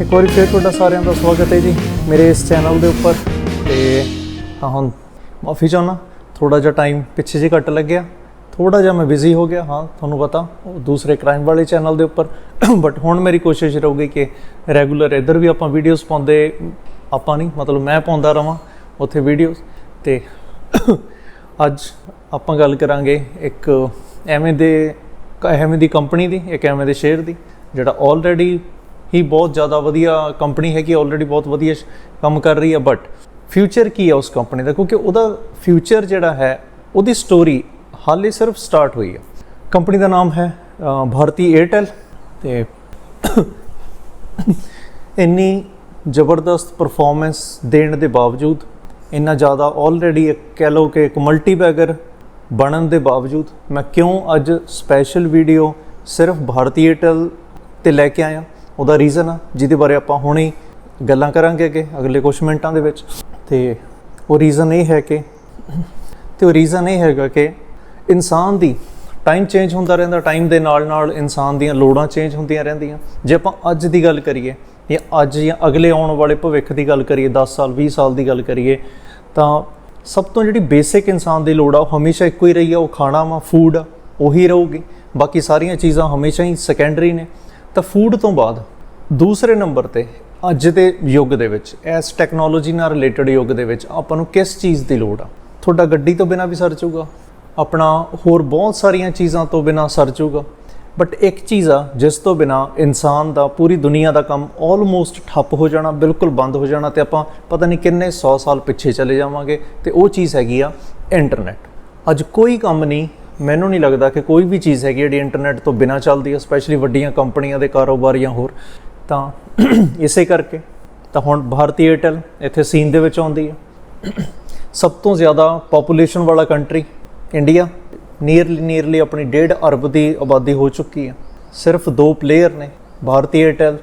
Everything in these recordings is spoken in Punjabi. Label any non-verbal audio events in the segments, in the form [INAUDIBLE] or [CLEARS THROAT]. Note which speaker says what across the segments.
Speaker 1: ਇੱਕ ਵਾਰੀ ਫੇਰ ਤੁਹਾਡਾ ਸਾਰਿਆਂ ਦਾ ਸਵਾਗਤ ਹੈ ਜੀ ਮੇਰੇ ਇਸ ਚੈਨਲ ਦੇ ਉੱਪਰ। ਤੇ ਹਾਂ ਹੁਣ ਮਾਫੀ ਚਾਹੁੰਦਾ ਥੋੜਾ ਜਿਹਾ ਟਾਈਮ ਪਿੱਛੇ ਜੇ ਘੱਟ ਲੱਗਿਆ ਥੋੜਾ ਜਿਹਾ ਮੈਂ ਬਿਜ਼ੀ ਹੋ ਗਿਆ, ਹਾਂ, ਤੁਹਾਨੂੰ ਪਤਾ ਦੂਸਰੇ ਕ੍ਰਾਈਮ ਵਾਲੇ ਚੈਨਲ ਦੇ ਉੱਪਰ। ਬਟ ਹੁਣ ਮੇਰੀ ਕੋਸ਼ਿਸ਼ ਰਹੂਗੀ ਕਿ ਰੈਗੂਲਰ ਇੱਧਰ ਵੀ ਆਪਾਂ ਵੀਡੀਓਜ਼ ਪਾਉਂਦੇ, ਆਪਾਂ ਨਹੀਂ, ਮਤਲਬ ਮੈਂ ਪਾਉਂਦਾ ਰਵਾਂ ਉੱਥੇ ਵੀਡੀਓਜ਼ ਤੇ ਅੱਜ ਆਪਾਂ ਗੱਲ ਕਰਾਂਗੇ ਇੱਕ ਐਵੇਂ ਦੇ, ਐਵੇਂ ਦੀ ਕੰਪਨੀ ਦੀ, ਇੱਕ ਐਵੇਂ ਦੇ ਸ਼ੇਅਰ ਦੀ, ਜਿਹੜਾ ਆਲਰੇਡੀ ਹੀ ਬਹੁਤ ਜ਼ਿਆਦਾ ਵਧੀਆ ਕੰਪਨੀ ਹੈਗੀ ਕਿ ਆਲਰੇਡੀ ਬਹੁਤ ਵਧੀਆ ਕੰਮ ਕਰ ਰਹੀ ਹੈ ਬਟ ਫਿਊਚਰ ਕੀ ਹੈ ਉਸ ਕੰਪਨੀ ਦਾ? ਕਿਉਂਕਿ ਉਹਦਾ ਫਿਊਚਰ ਜਿਹੜਾ ਹੈ, ਉਹਦੀ ਸਟੋਰੀ ਹਾਲੇ ਸਿਰਫ ਸਟਾਰਟ ਹੋਈ ਹੈ। ਕੰਪਨੀ ਦਾ ਨਾਮ ਹੈ ਭਾਰਤੀ 에ਅਰਟੈਲ ਤੇ ਇੰਨੀ ਜ਼ਬਰਦਸਤ ਪਰਫਾਰਮੈਂਸ ਦੇਣ ਦੇ ਬਾਵਜੂਦ, ਇੰਨਾ ਜ਼ਿਆਦਾ ਆਲਰੇਡੀ ਕਹਿ ਲਓ ਕਿ ਇੱਕ ਮਲਟੀ ਬੈਗਰ ਬਣਨ ਦੇ ਬਾਵਜੂਦ, ਮੈਂ ਕਿਉਂ ਅੱਜ ਸਪੈਸ਼ਲ ਵੀਡੀਓ ਸਿਰਫ ਭਾਰਤੀ 에ਅਰਟੈਲ ਤੇ ਲੈ ਕੇ ਆਇਆ? ਉਹਦਾ ਰੀਜ਼ਨ ਆ, ਜਿਹਦੇ ਬਾਰੇ ਆਪਾਂ ਹੁਣੇ ਗੱਲਾਂ ਕਰਾਂਗੇ ਅੱਗੇ, ਅਗਲੇ ਕੁਝ ਮਿੰਟਾਂ ਦੇ ਵਿੱਚ। ਤੇ ਉਹ ਰੀਜ਼ਨ ਇਹ ਹੈ ਕਿ, ਤੇ ਉਹ ਰੀਜ਼ਨ ਇਹ ਹੈਗਾ ਕਿ ਇਨਸਾਨ ਦੀ ਟਾਈਮ ਚੇਂਜ ਹੁੰਦਾ ਰਹਿੰਦਾ ਟਾਈਮ ਦੇ ਨਾਲ ਨਾਲ ਇਨਸਾਨ ਦੀਆਂ ਲੋੜਾਂ ਚੇਂਜ ਹੁੰਦੀਆਂ ਰਹਿੰਦੀਆਂ। ਜੇ ਆਪਾਂ ਅੱਜ ਦੀ ਗੱਲ ਕਰੀਏ, ਜਾਂ ਅੱਜ ਜਾਂ ਅਗਲੇ ਆਉਣ ਵਾਲੇ ਭਵਿੱਖ ਦੀ ਗੱਲ ਕਰੀਏ 10 ਸਾਲ 20 ਸਾਲ ਦੀ ਗੱਲ ਕਰੀਏ, ਤਾਂ ਸਭ ਤੋਂ ਜਿਹੜੀ ਬੇਸਿਕ ਇਨਸਾਨ ਦੀ ਲੋੜ ਆ, ਉਹ ਹਮੇਸ਼ਾ ਇੱਕੋ ਹੀ ਰਹੀ ਆ, ਉਹ ਖਾਣਾ ਵਾ ਫੂਡ ਆ, ਉਹੀ ਰਹੂਗੀ। ਬਾਕੀ ਸਾਰੀਆਂ ਚੀਜ਼ਾਂ ਹਮੇਸ਼ਾ ਹੀ ਸੈਕੰਡਰੀ ਨੇ। ਤਾਂ ਫੂਡ ਤੋਂ ਬਾਅਦ ਦੂਸਰੇ ਨੰਬਰ ਤੇ ਅੱਜ ਦੇ ਯੁੱਗ ਦੇ ਵਿੱਚ, ਇਸ ਟੈਕਨੋਲੋਜੀ ਨਾਲ ਰਿਲੇਟਡ ਯੁੱਗ ਦੇ ਵਿੱਚ ਆਪਾਂ ਨੂੰ ਕਿਸ ਚੀਜ਼ ਦੀ ਲੋੜ ਆ? ਤੁਹਾਡਾ ਗੱਡੀ ਤੋਂ ਬਿਨਾ ਵੀ ਸਰ ਜਾਊਗਾ, ਆਪਣਾ ਹੋਰ ਬਹੁਤ ਸਾਰੀਆਂ ਚੀਜ਼ਾਂ ਤੋਂ ਬਿਨਾ ਸਰ ਜਾਊਗਾ ਬਟ ਇੱਕ ਚੀਜ਼ ਆ, ਜਿਸ ਤੋਂ ਬਿਨਾ ਇਨਸਾਨ ਦਾ ਪੂਰੀ ਦੁਨੀਆ ਦਾ ਕੰਮ ਆਲਮੋਸਟ ਠੱਪ ਹੋ ਜਾਣਾ, ਬਿਲਕੁਲ ਬੰਦ ਹੋ ਜਾਣਾ ਤੇ ਆਪਾਂ ਪਤਾ ਨਹੀਂ ਕਿੰਨੇ 100 ਸਾਲ ਪਿੱਛੇ ਚਲੇ ਜਾਵਾਂਗੇ ਤੇ ਉਹ ਚੀਜ਼ ਹੈਗੀ ਆ ਇੰਟਰਨੈਟ ਅੱਜ ਕੋਈ ਕੰਮ ਨਹੀਂ ਮੈਨੂੰ ਨਹੀਂ ਲੱਗਦਾ ਕਿ ਕੋਈ ਵੀ ਚੀਜ਼ ਹੈਗੀ ਜਿਹੜੀ ਇੰਟਰਨੈਟ ਤੋਂ ਬਿਨਾ ਚੱਲਦੀ ਹੈ ਸਪੈਸ਼ਲੀ ਵੱਡੀਆਂ ਕੰਪਨੀਆਂ ਦੇ ਕਾਰੋਬਾਰ ਜਾਂ ਹੋਰ। ਤਾਂ [CLEARS THROAT] ਇਸੇ ਕਰਕੇ ਤਾਂ ਹੁਣ ਭਾਰਤੀ 에ਅਰਟੈਲ ਇੱਥੇ ਸੀਨ ਦੇ ਵਿੱਚ ਆਉਂਦੀ ਹੈ। [CLEARS THROAT] ਸਭ ਤੋਂ ਜ਼ਿਆਦਾ ਪੋਪੂਲੇਸ਼ਨ ਵਾਲਾ ਕੰਟਰੀ ਇੰਡੀਆ ਨੀਅਰਲੀ ਨੀਅਰਲੀ ਆਪਣੀ 1.5 ਅਰਬ ਦੀ ਆਬਾਦੀ ਹੋ ਚੁੱਕੀ ਹੈ। ਸਿਰਫ ਦੋ ਪਲੇਅਰ ਨੇ, ਭਾਰਤੀ 에ਅਰਟੈਲ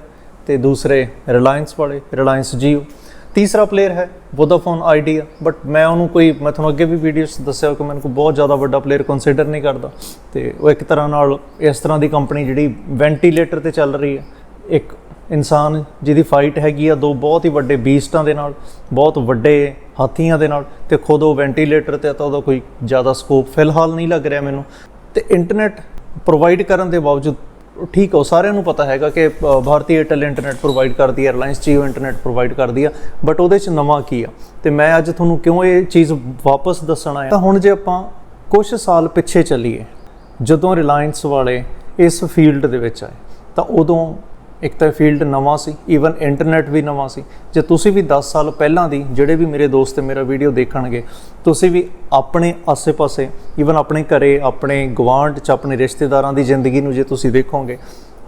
Speaker 1: ਤੇ ਦੂਸਰੇ ਰਿਲਾਇੰਸ ਵਾਲੇ ਰਿਲਾਇੰਸ ਜੀਓ ਤੀਸਰਾ ਪਲੇਅਰ ਹੈ ਵੋਡਾਫੋਨ ਆਈਡੀਆ ਬਟ ਮੈਂ ਉਹਨੂੰ ਕੋਈ, ਮੈਂ ਤੁਹਾਨੂੰ ਅੱਗੇ ਵੀ ਵੀਡੀਓਸ ਦੱਸਿਆ ਕਿ ਮੈਨੂੰ ਕੋਈ ਬਹੁਤ ਜ਼ਿਆਦਾ ਵੱਡਾ ਪਲੇਅਰ ਕੰਸੀਡਰ ਨਹੀਂ ਕਰਦਾ। ਤੇ ਉਹ ਇੱਕ ਤਰ੍ਹਾਂ ਨਾਲ ਇਸ ਤਰ੍ਹਾਂ ਦੀ ਕੰਪਨੀ ਜਿਹੜੀ ਵੈਂਟੀਲੇਟਰ ਤੇ ਚੱਲ ਰਹੀ ਹੈ। ਇੱਕ ਇਨਸਾਨ ਜਿਹਦੀ ਫਾਈਟ ਹੈਗੀ ਆ, ਦੋ ਬਹੁਤ ਹੀ ਵੱਡੇ ਬੀਸਟਾਂ ਦੇ ਨਾਲ, ਬਹੁਤ ਵੱਡੇ ਹਾਥੀਆਂ ਦੇ ਨਾਲ, ਤੇ ਖੁਦ ਉਹ ਵੈਂਟੀਲੇਟਰ ਤੇ ਤਾਂ ਉਹਦਾ ਕੋਈ ਜ਼ਿਆਦਾ ਸਕੋਪ ਫਿਲਹਾਲ ਨਹੀਂ ਲੱਗ ਰਿਹਾ ਮੈਨੂੰ। ਤੇ ਇੰਟਰਨੈਟ ਪ੍ਰੋਵਾਈਡ ਕਰਨ ਦੇ ਬਾਵਜੂਦ ਠੀਕ ਹੈ ਉਹ ਸਾਰਿਆਂ ਨੂੰ ਪਤਾ ਹੈਗਾ ਕਿ ਭਾਰਤੀ ਏਅਰਟੈਲ ਇੰਟਰਨੈਟ ਪ੍ਰੋਵਾਈਡ ਕਰਦੀ ਹੈ ਰਿਲਾਇੰਸ ਜੀਓ ਇੰਟਰਨੈਟ ਪ੍ਰੋਵਾਈਡ ਕਰਦੀ ਆ ਬਟ ਉਹਦੇ ਚ ਨਵਾਂ ਕੀ ਆ? ਤੇ ਮੈਂ ਅੱਜ ਤੁਹਾਨੂੰ ਕਿਉਂ ਇਹ ਚੀਜ਼ ਵਾਪਸ ਦੱਸਣ ਆਇਆ? ਤਾਂ ਹੁਣ ਜੇ ਆਪਾਂ ਕੁਝ ਸਾਲ ਪਿੱਛੇ ਚੱਲੀਏ, ਜਦੋਂ ਰਿਲਾਇੰਸ ਵਾਲੇ ਇਸ ਫੀਲਡ ਦੇ ਵਿੱਚ ਆਏ, ਤਾਂ ਉਦੋਂ ਇੱਕ ਤਾਂ ਫੀਲਡ ਨਵਾਂ ਸੀ ਈਵਨ ਇੰਟਰਨੈਟ ਵੀ ਨਵਾਂ ਸੀ। ਜੇ ਤੁਸੀਂ ਵੀ 10 ਸਾਲ ਪਹਿਲਾਂ ਦੀ ਜਿਹੜੇ ਵੀ ਮੇਰੇ ਦੋਸਤ ਮੇਰਾ ਵੀਡੀਓ ਦੇਖਣਗੇ, ਤੁਸੀਂ ਵੀ ਆਪਣੇ ਆਸੇ-ਪਾਸੇ ਈਵਨ ਆਪਣੇ ਘਰੇ, ਆਪਣੇ ਗਵਾਂਢ ਚ, ਆਪਣੇ ਰਿਸ਼ਤੇਦਾਰਾਂ ਦੀ ਜ਼ਿੰਦਗੀ ਨੂੰ ਜੇ ਤੁਸੀਂ ਦੇਖੋਗੇ,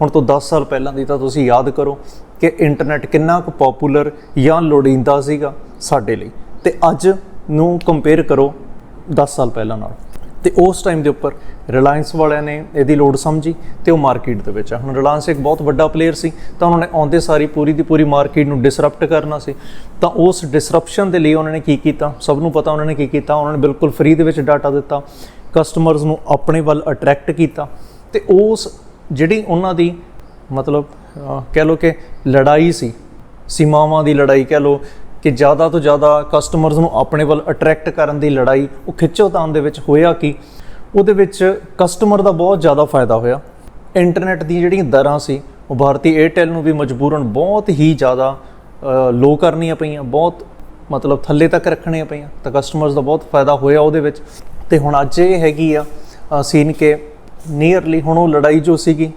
Speaker 1: ਹੁਣ ਤੋਂ 10 ਸਾਲ ਪਹਿਲਾਂ ਦੀ ਤਾਂ ਤੁਸੀਂ ਯਾਦ ਕਰੋ ਕਿ ਇੰਟਰਨੈਟ ਕਿੰਨਾ ਕੁ ਪਪੂਲਰ ਜਾਂ ਲੋੜੀਂਦਾ ਸੀਗਾ ਸਾਡੇ ਲਈ। ਤੇ ਅੱਜ ਨੂੰ ਕੰਪੇਅਰ ਕਰੋ 10 ਸਾਲ ਪਹਿਲਾਂ ਨਾਲ। ਤੇ ਉਸ ਟਾਈਮ ਦੇ ਉੱਪਰ ਰਿਲਾਇੰਸ ਵਾਲਿਆਂ ਨੇ ਇਹਦੀ ਲੋੜ ਸਮਝੀ ਤੇ ਉਹ ਮਾਰਕੀਟ ਦੇ ਵਿੱਚ ਆ। ਹੁਣ ਰਿਲਾਇੰਸ ਇੱਕ ਬਹੁਤ ਵੱਡਾ ਪਲੇਅਰ ਸੀ, ਤਾਂ ਉਹਨਾਂ ਨੇ ਆਉਂਦੇ ਸਾਰੀ ਪੂਰੀ ਦੀ ਪੂਰੀ ਮਾਰਕੀਟ ਨੂੰ ਡਿਸਰਪਟ ਕਰਨਾ ਸੀ। ਤਾਂ ਉਸ ਡਿਸਰਪਸ਼ਨ ਦੇ ਲਈ ਉਹਨਾਂ ਨੇ ਕੀ ਕੀਤਾ? ਸਭ ਨੂੰ ਪਤਾ ਉਹਨਾਂ ਨੇ ਕੀ ਕੀਤਾ? ਉਹਨਾਂ ਨੇ ਬਿਲਕੁਲ ਫ੍ਰੀ ਦੇ ਵਿੱਚ ਡਾਟਾ ਦਿੱਤਾ। ਕਸਟਮਰਸ ਨੂੰ ਆਪਣੇ ਵੱਲ ਅਟਰੈਕਟ ਕੀਤਾ। ਤੇ ਉਸ ਜਿਹੜੀ ਉਹਨਾਂ ਦੀ ਮਤਲਬ ਕਹਿ ਲਓ ਕਿ ਲੜਾਈ ਸੀ, ਸੀਮਾਵਾਂ ਦੀ ਲੜਾਈ ਕਹਿ ਲਓ ਕਿ ਜ਼ਿਆਦਾ ਤੋਂ ਜ਼ਿਆਦਾ ਕਸਟਮਰਸ ਨੂੰ ਆਪਣੇ ਵੱਲ ਅਟਰੈਕਟ ਕਰਨ ਦੀ ਲੜਾਈ ਉਹ ਖਿੱਚੋਤਾਣ ਦੇ ਵਿੱਚ ਹੋਇਆ ਕਿ? ਉਹਦੇ ਵਿੱਚ ਕਸਟਮਰ ਦਾ ਬਹੁਤ ਜ਼ਿਆਦਾ ਫਾਇਦਾ ਹੋਇਆ। ਇੰਟਰਨੈਟ ਦੀ ਜਿਹੜੀਆਂ ਦਰਾਂ ਸੀ, ਉਹ ਭਾਰਤੀ 에ਅਰਟੈਲ ਨੂੰ ਵੀ ਮਜਬੂਰਨ ਬਹੁਤ ਹੀ ਜ਼ਿਆਦਾ ਲੋ ਕਰਨੀਆਂ ਪਈਆਂ, ਬਹੁਤ ਮਤਲਬ ਥੱਲੇ ਤੱਕ ਰੱਖਣੀਆਂ ਪਈਆਂ। ਤਾਂ ਕਸਟਮਰਸ ਦਾ ਬਹੁਤ ਫਾਇਦਾ ਹੋਇਆ ਉਹਦੇ ਵਿੱਚ। ਤੇ ਹੁਣ ਅੱਜ ਇਹ ਹੈਗੀ ਆ ਸੀਨ ਕੇ ਨੀਅਰਲੀ ਹੁਣ ਉਹ ਲੜਾਈ ਜੋ ਸੀਗੀ,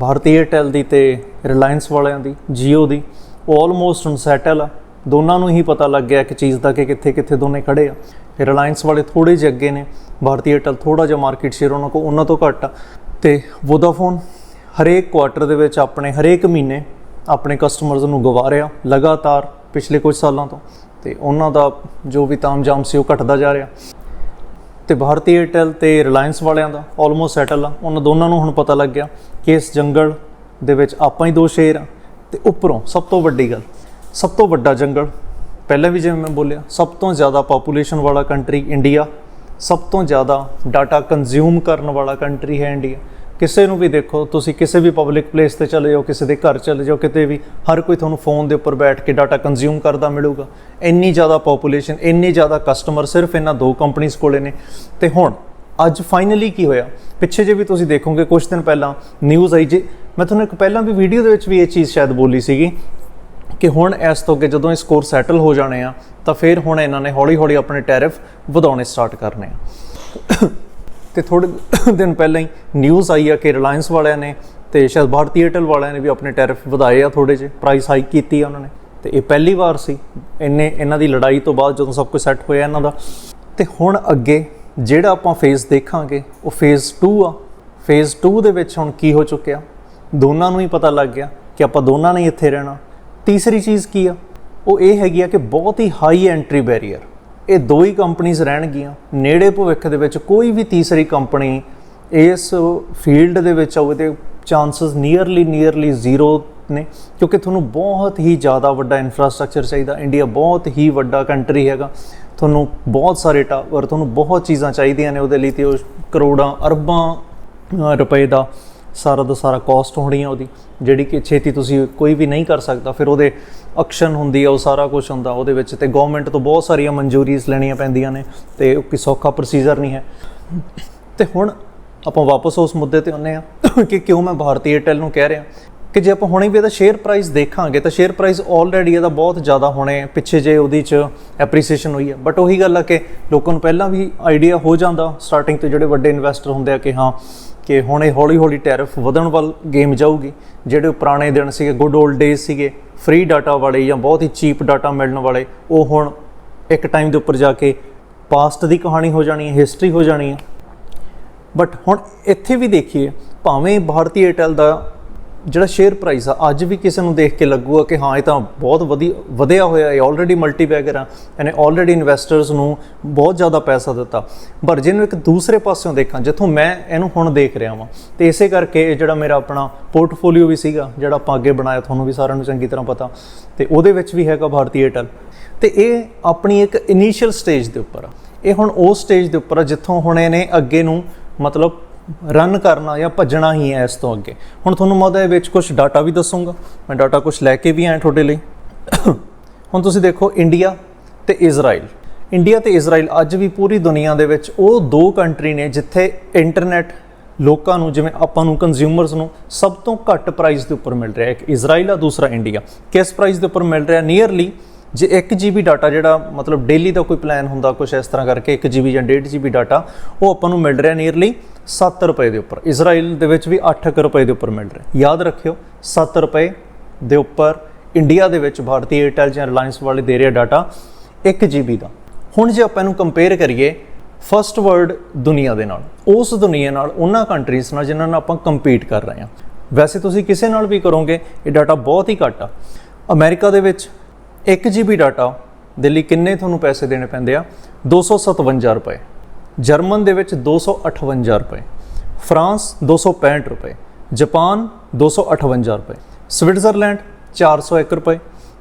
Speaker 1: ਭਾਰਤੀ 에ਅਰਟੈਲ ਦੀ ਤੇ ਰਿਲਾਇੰਸ ਵਾਲਿਆਂ ਦੀ ਜੀਓ ਦੀ, ਉਹ ਆਲਮੋਸਟ ਹੁਣ ਸੈਟਲ ਆ। ਦੋਨਾਂ ਨੂੰ ਹੀ ਪਤਾ ਲੱਗ ਗਿਆ ਕਿ ਚੀਜ਼ ਦਾ ਕਿ ਕਿੱਥੇ ਕਿੱਥੇ ਦੋਨੇ ਖੜੇ ਆ। ਤੇ ਰਿਲਾਇੰਸ ਵਾਲੇ ਥੋੜੇ ਜਿਹੇ ਅੱਗੇ ਨੇ, ਭਾਰਤੀ 에ਅਰਟੈਲ ਥੋੜਾ ਜਿਹਾ ਮਾਰਕੀਟ ਸ਼ੇਅਰ ਉਹਨਾਂ ਕੋ ਉਹਨਾਂ ਤੋਂ ਘੱਟ ਆ। ਤੇ ਵੋਡਾਫੋਨ ਹਰੇਕ ਕੁਆਟਰ ਦੇ ਵਿੱਚ ਆਪਣੇ, ਹਰੇਕ ਮਹੀਨੇ ਆਪਣੇ ਕਸਟਮਰਸ ਨੂੰ ਗਵਾ ਰਿਹਾ ਲਗਾਤਾਰ ਪਿਛਲੇ ਕੁਝ ਸਾਲਾਂ ਤੋਂ। ਤੇ ਉਹਨਾਂ ਦਾ ਜੋ ਵੀ ਤਾਮਝਾਮ ਸੀ ਉਹ ਘਟਦਾ ਜਾ ਰਿਹਾ। ਤੇ ਭਾਰਤੀ 에ਅਰਟੈਲ ਤੇ ਰਿਲਾਇੰਸ ਵਾਲਿਆਂ ਦਾ ਆਲਮੋਸਟ ਸੈਟਲ ਆ। ਉਹਨਾਂ ਦੋਨਾਂ ਨੂੰ ਹੁਣ ਪਤਾ ਲੱਗ ਗਿਆ ਕਿ ਇਸ ਜੰਗਲ ਦੇ ਵਿੱਚ ਆਪਾਂ ਹੀ ਦੋ ਸ਼ੇਰ ਆ। ਤੇ ਉੱਪਰੋਂ ਸਭ ਤੋਂ ਵੱਡੀ ਗੱਲ ਸਭ ਤੋਂ ਵੱਡਾ ਜੰਗਲ, ਪਹਿਲਾਂ ਵੀ ਜਿਵੇਂ ਮੈਂ ਬੋਲਿਆ, ਸਭ ਤੋਂ ਜ਼ਿਆਦਾ ਪੋਪੂਲੇਸ਼ਨ ਵਾਲਾ ਕੰਟਰੀ ਇੰਡੀਆ ਸਭ ਤੋਂ ਜ਼ਿਆਦਾ ਡਾਟਾ ਕੰਜ਼ਿਊਮ ਕਰਨ ਵਾਲਾ ਕੰਟਰੀ ਹੈ ਇੰਡੀਆ ਕਿਸੇ ਨੂੰ ਵੀ ਦੇਖੋ, ਤੁਸੀਂ ਕਿਸੇ ਵੀ ਪਬਲਿਕ ਪਲੇਸ ਤੇ ਚਲੇ ਜਾਓ, ਕਿਸੇ ਦੇ ਘਰ ਚਲੇ ਜਾਓ, ਕਿਤੇ ਵੀ, ਹਰ ਕੋਈ ਤੁਹਾਨੂੰ ਫੋਨ ਦੇ ਉੱਪਰ ਬੈਠ ਕੇ ਡਾਟਾ ਕੰਜ਼ਿਊਮ ਕਰਦਾ ਮਿਲੂਗਾ। ਇੰਨੀ ਜ਼ਿਆਦਾ ਪੋਪੂਲੇਸ਼ਨ ਇੰਨੀ ਜ਼ਿਆਦਾ ਕਸਟਮਰ ਸਿਰਫ ਇਹਨਾਂ ਦੋ ਕੰਪਨੀਆਂ ਕੋਲੇ ਨੇ। ਤੇ ਹੁਣ, ਅੱਜ ਫਾਈਨਲੀ ਕੀ ਹੋਇਆ? ਪਿੱਛੇ ਜੇ ਵੀ ਤੁਸੀਂ ਦੇਖੋਗੇ ਕੁਝ ਦਿਨ ਪਹਿਲਾਂ ਨਿਊਜ਼ ਆਈ ਜੇ, ਮੈਂ ਤੁਹਾਨੂੰ ਇੱਕ ਪਹਿਲਾਂ ਵੀ ਵੀਡੀਓ ਦੇ ਵਿੱਚ ਵੀ ਇਹ ਚੀਜ਼ ਸ਼ਾਇਦ ਬੋਲੀ ਸੀਗੀ ਕਿ ਹੁਣ ਇਸ ਤੋਂ ਅੱਗੇ ਜਦੋਂ ਇਹ ਸਕੋਰ ਸੈਟਲ ਹੋ ਜਾਣੇ ਆ, ਤਾਂ ਫਿਰ ਹੁਣ ਇਹਨਾਂ ਨੇ ਹੌਲੀ-ਹੌਲੀ ਆਪਣੇ ਟੈਰਿਫ ਵਧਾਉਣੇ ਸਟਾਰਟ ਕਰਨੇ ਆ। ਤੇ ਥੋੜੇ ਦਿਨ ਪਹਿਲਾਂ ਹੀ ਨਿਊਜ਼ ਆਈ ਆ ਕਿ ਰਿਲਾਇੰਸ ਵਾਲਿਆਂ ਨੇ ਤੇ ਸ਼ਾਇਦ ਭਾਰਤੀ ਏਅਰਟੈਲ ਵਾਲਿਆਂ ਨੇ ਵੀ ਆਪਣੇ ਟੈਰਿਫ ਵਧਾਏ ਆ ਥੋੜੇ ਜਿਹੇ ਪ੍ਰਾਈਸ ਹਾਈਕ ਕੀਤੀ ਆ ਉਹਨਾਂ ਨੇ। ਤੇ ਇਹ ਪਹਿਲੀ ਵਾਰ ਸੀ, ਇੰਨੇ ਇਹਨਾਂ ਦੀ ਲੜਾਈ ਤੋਂ ਬਾਅਦ ਜਦੋਂ ਸਭ ਕੁਝ ਸੈੱਟ ਹੋਇਆ ਇਹਨਾਂ ਦਾ। ਤੇ ਹੁਣ ਅੱਗੇ ਜਿਹੜਾ ਆਪਾਂ ਫੇਜ਼ ਦੇਖਾਂਗੇ, ਉਹ ਫੇਜ਼ 2 ਆ। ਫੇਜ਼ 2 ਦੇ ਵਿੱਚ ਹੁਣ ਕੀ ਹੋ ਚੁੱਕਿਆ? ਦੋਨਾਂ ਨੂੰ ਹੀ ਪਤਾ ਲੱਗ ਗਿਆ ਕਿ ਆਪਾਂ ਦੋਨਾਂ ਨੇ ਹੀ ਇੱਥੇ ਰਹਿਣਾ। ਤੀਸਰੀ ਚੀਜ਼ ਕੀ ਆ? ਉਹ ਇਹ ਹੈਗੀ ਆ ਕਿ ਬਹੁਤ ਹੀ ਹਾਈ ਐਂਟਰੀ ਬੈਰੀਅਰ ਇਹ ਦੋ ਹੀ ਕੰਪਨੀਆਂ ਰਹਿਣਗੀਆਂ। ਨੇੜੇ ਭਵਿੱਖ ਦੇ ਵਿੱਚ ਕੋਈ ਵੀ ਤੀਸਰੀ ਕੰਪਨੀ ਇਸ ਫੀਲਡ ਦੇ ਵਿੱਚ ਆਵੇ ਤੇ ਚਾਂਸਸ ਨੀਅਰਲੀ ਨੀਅਰਲੀ ਜ਼ੀਰੋ ਨੇ। ਕਿਉਂਕਿ ਤੁਹਾਨੂੰ ਬਹੁਤ ਹੀ ਜ਼ਿਆਦਾ ਵੱਡਾ ਇਨਫਰਾਸਟ੍ਰਕਚਰ ਚਾਹੀਦਾ। ਇੰਡੀਆ ਬਹੁਤ ਹੀ ਵੱਡਾ ਕੰਟਰੀ ਹੈਗਾ। ਤੁਹਾਨੂੰ ਬਹੁਤ ਸਾਰੇ ਟਾਵਰ ਤੁਹਾਨੂੰ ਬਹੁਤ ਚੀਜ਼ਾਂ ਚਾਹੀਦੀਆਂ ਨੇ ਉਹਦੇ ਲਈ ਤੇ ਉਹ ਕਰੋੜਾਂ, ਅਰਬਾਂ ਰੁਪਏ ਦਾ ਸਾਰਾ ਦਾ ਸਾਰਾ ਕਾਸਟ ਹੋਣੀ ਆ ਉਹਦੀ। ਜਿਹੜੀ ਕਿ ਛੇਤੀ ਤੁਸੀਂ ਕੋਈ ਵੀ ਨਹੀਂ ਕਰ ਸਕਦਾ, ਫਿਰ ਉਹਦੇ ਐਕਸ਼ਨ ਹੁੰਦੀ ਆ, ਉਹ ਸਾਰਾ ਕੁਝ ਹੁੰਦਾ ਉਹਦੇ ਵਿੱਚ। ਤੇ ਗਵਰਨਮੈਂਟ ਤੋਂ ਬਹੁਤ ਸਾਰੀਆਂ ਮਨਜ਼ੂਰੀਜ਼ ਲੈਣੀਆਂ ਪੈਂਦੀਆਂ ਨੇ ਤੇ ਉਹ ਕੋਈ ਸੌਖਾ ਪ੍ਰੋਸੀਜਰ ਨਹੀਂ ਹੈ। ਤੇ ਹੁਣ ਆਪਾਂ ਵਾਪਸ ਉਸ ਮੁੱਦੇ ਤੇ ਆਉਂਦੇ ਆ ਕਿ ਕਿਉਂ ਮੈਂ ਭਾਰਤੀ ਏਅਰਟੈਲ ਨੂੰ ਕਹਿ ਰਿਹਾ। ਕਿ ਜੇ ਆਪਾਂ ਹੁਣੇ ਵੀ ਇਹਦਾ ਸ਼ੇਅਰ ਪ੍ਰਾਈਸ ਦੇਖਾਂਗੇ, ਤਾਂ ਸ਼ੇਅਰ ਪ੍ਰਾਈਸ ਆਲਰੇਡੀ ਇਹਦਾ ਬਹੁਤ ਜ਼ਿਆਦਾ ਹੋਣੇ ਪਿੱਛੇ ਜੇ ਉਹਦੀ ਚ ਐਪਰੀਸੀਏਸ਼ਨ ਹੋਈ ਹੈ। ਬਟ ਉਹੀ ਗੱਲ ਆ ਕਿ ਲੋਕਾਂ ਨੂੰ ਪਹਿਲਾਂ ਵੀ ਆਈਡੀਆ ਹੋ ਜਾਂਦਾ ਸਟਾਰਟਿੰਗ ਤੋਂ ਜਿਹੜੇ ਵੱਡੇ ਇਨਵੈਸਟਰ ਹੁੰਦੇ ਆ ਕਿ ਹਾਂ ਕਿ ਹੁਣ ਇਹ ਹੌਲੀ ਹੌਲੀ ਟੈਰਿਫ ਵਧਣ ਵੱਲ ਗੇਮ ਜਾਊਗੀ, ਜਿਹੜੇ ਉਹ ਪੁਰਾਣੇ ਦਿਨ ਸੀਗੇ ਗੁੱਡ 올ਡ ਡੇਜ਼ ਸੀਗੇ ਫ੍ਰੀ ਡਾਟਾ ਵਾਲੇ ਜਾਂ ਬਹੁਤ ਹੀ ਚੀਪ ਡਾਟਾ ਮਿਲਣ ਵਾਲੇ, ਉਹ ਹੁਣ ਇੱਕ ਟਾਈਮ ਦੇ ਉੱਪਰ ਜਾ ਕੇ ਪਾਸਟ ਦੀ ਕਹਾਣੀ ਹੋ ਜਾਣੀ ਹੈ ਹਿਸਟਰੀ ਹੋ ਜਾਣੀ ਹੈ। ਬਟ ਹੁਣ ਇੱਥੇ ਵੀ ਦੇਖੀਏ, ਭਾਵੇਂ ਭਾਰਤੀ ਏਅਰਟੈਲ ਦਾ ਜਿਹੜਾ ਸ਼ੇਅਰ ਪ੍ਰਾਈਸ ਆ, ਅੱਜ ਵੀ ਕਿਸੇ ਨੂੰ ਦੇਖ ਕੇ ਲੱਗੂਗਾ ਕਿ ਹਾਂ, ਇਹ ਤਾਂ ਬਹੁਤ ਵਧੀ, ਵਧਿਆ ਹੋਇਆ ਹੈ ਆਲਰੇਡੀ ਮਲਟੀ ਬੈਗਰ ਆ, ਇਹਨੇ ਆਲਰੇਡੀ ਇਨਵੈਸਟਰਸ ਨੂੰ ਬਹੁਤ ਜ਼ਿਆਦਾ ਪੈਸਾ ਦਿੱਤਾ। ਪਰ ਜਿਹਨੂੰ ਇੱਕ ਦੂਸਰੇ ਪਾਸਿਓਂ ਦੇਖਾਂ, ਜਿੱਥੋਂ ਮੈਂ ਇਹਨੂੰ ਹੁਣ ਦੇਖ ਰਿਹਾ ਵਾਂ, ਤੇ ਇਸੇ ਕਰਕੇ ਇਹ ਜਿਹੜਾ ਮੇਰਾ ਆਪਣਾ ਪੋਰਟਫੋਲੀਓ ਵੀ ਸੀਗਾ, ਜਿਹੜਾ ਆਪਾਂ ਅੱਗੇ ਬਣਾਇਆ, ਤੁਹਾਨੂੰ ਵੀ ਸਾਰਿਆਂ ਨੂੰ ਚੰਗੀ ਤਰ੍ਹਾਂ ਪਤਾ, ਤੇ ਉਹਦੇ ਵਿੱਚ ਵੀ ਹੈਗਾ ਭਾਰਤੀ ਏਅਰਟੈਲ ਤੇ ਇਹ ਆਪਣੀ ਇੱਕ ਇਨੀਸ਼ੀਅਲ ਸਟੇਜ ਦੇ ਉੱਪਰ ਆ। ਇਹ ਹੁਣ ਉਸ ਸਟੇਜ ਦੇ ਉੱਪਰ ਆ, ਜਿੱਥੋਂ ਹੁਣ ਇਹਨੇ ਅੱਗੇ ਨੂੰ ਮਤਲਬ ਰਨ ਕਰਨਾ ਜਾਂ ਭੱਜਣਾ ਹੀ ਹੈ ਇਸ ਤੋਂ ਅੱਗੇ। ਹੁਣ ਤੁਹਾਨੂੰ ਮੈਂ ਉਹਦੇ ਵਿੱਚ ਕੁਝ ਡਾਟਾ ਵੀ ਦੱਸੂਗਾ। ਮੈਂ ਡਾਟਾ ਕੁਝ ਲੈ ਕੇ ਵੀ ਆਇਆ ਤੁਹਾਡੇ ਲਈ। ਹੁਣ ਤੁਸੀਂ ਦੇਖੋ ਇੰਡੀਆ ਤੇ ਇਜ਼ਰਾਈਲ ਇੰਡੀਆ ਤੇ ਇਜ਼ਰਾਈਲ ਅੱਜ ਵੀ ਪੂਰੀ ਦੁਨੀਆ ਦੇ ਵਿੱਚ ਉਹ ਦੋ ਕੰਟਰੀ ਨੇ ਜਿੱਥੇ ਇੰਟਰਨੈਟ ਲੋਕਾਂ ਨੂੰ, ਜਿਵੇਂ ਆਪਾਂ ਨੂੰ ਕੰਜ਼ਿਊਮਰਸ ਨੂੰ ਸਭ ਤੋਂ ਘੱਟ ਪ੍ਰਾਈਸ ਦੇ ਉੱਪਰ ਮਿਲ ਰਿਹਾ ਹੈ। ਇੱਕ ਇਜ਼ਰਾਈਲ ਆ, ਦੂਸਰਾ ਇੰਡੀਆ ਕਿਸ ਪ੍ਰਾਈਸ ਦੇ ਉੱਪਰ ਮਿਲ ਰਿਹਾ? ਨੀਅਰਲੀ ਜੇ 1 GB ਡਾਟਾ ਜਿਹੜਾ ਮਤਲਬ ਡੇਲੀ ਦਾ ਕੋਈ ਪਲਾਨ ਹੁੰਦਾ ਕੁਝ ਇਸ ਤਰ੍ਹਾਂ ਕਰਕੇ 1 GB ਜਾਂ 1.5 GB ਡਾਟਾ ਉਹ ਆਪਾਂ ਨੂੰ ਮਿਲ ਰਿਹਾ ਨੀਅਰਲੀ 7 ਰੁਪਏ ਦੇ ਉੱਪਰ। ਇਜ਼ਰਾਈਲ ਦੇ ਵਿੱਚ ਵੀ 8 ਰੁਪਏ ਦੇ ਉੱਪਰ ਮਿਲ ਰਿਹਾ। ਯਾਦ ਰੱਖਿਓ 7 ਰੁਪਏ ਦੇ ਉੱਪਰ ਇੰਡੀਆ ਦੇ ਵਿੱਚ ਭਾਰਤੀ ਏਅਰਟੈਲ ਜਾਂ ਰਿਲਾਇੰਸ ਵਾਲੇ ਦੇ ਰਿਹਾ ਡਾਟਾ 1 GB ਦਾ। ਹੁਣ ਜੇ ਆਪਾਂ ਇਹਨੂੰ ਕੰਪੇਅਰ ਕਰੀਏ ਫਸਟ ਵਰਲਡ ਦੁਨੀਆ ਦੇ ਨਾਲ, ਉਸ ਦੁਨੀਆ ਨਾਲ, ਉਹਨਾਂ ਕੰਟਰੀਜ਼ ਨਾਲ ਜਿਨ੍ਹਾਂ ਨਾਲ ਆਪਾਂ ਕੰਪੀਟ ਕਰ ਰਹੇ ਹਾਂ। ਵੈਸੇ ਤੁਸੀਂ ਕਿਸੇ ਨਾਲ ਵੀ ਕਰੋਗੇ, ਇਹ ਡਾਟਾ ਬਹੁਤ ਹੀ ਘੱਟ ਆ। ਅਮਰੀਕਾ ਦੇ ਵਿੱਚ 1 GB ਡਾਟਾ ਦੇ ਲਈ ਕਿੰਨੇ ਤੁਹਾਨੂੰ ਪੈਸੇ ਦੇਣੇ ਪੈਂਦੇ ਆ? 257 ਰੁਪਏ। ਜਰਮਨ ਦੇ ਵਿੱਚ 258 ਰੁਪਏ। ਫਰਾਂਸ 265 ਰੁਪਏ। ਜਾਪਾਨ 258 ਰੁਪਏ। ਸਵਿਟਜ਼ਰਲੈਂਡ 401 ਰੁਪਏ।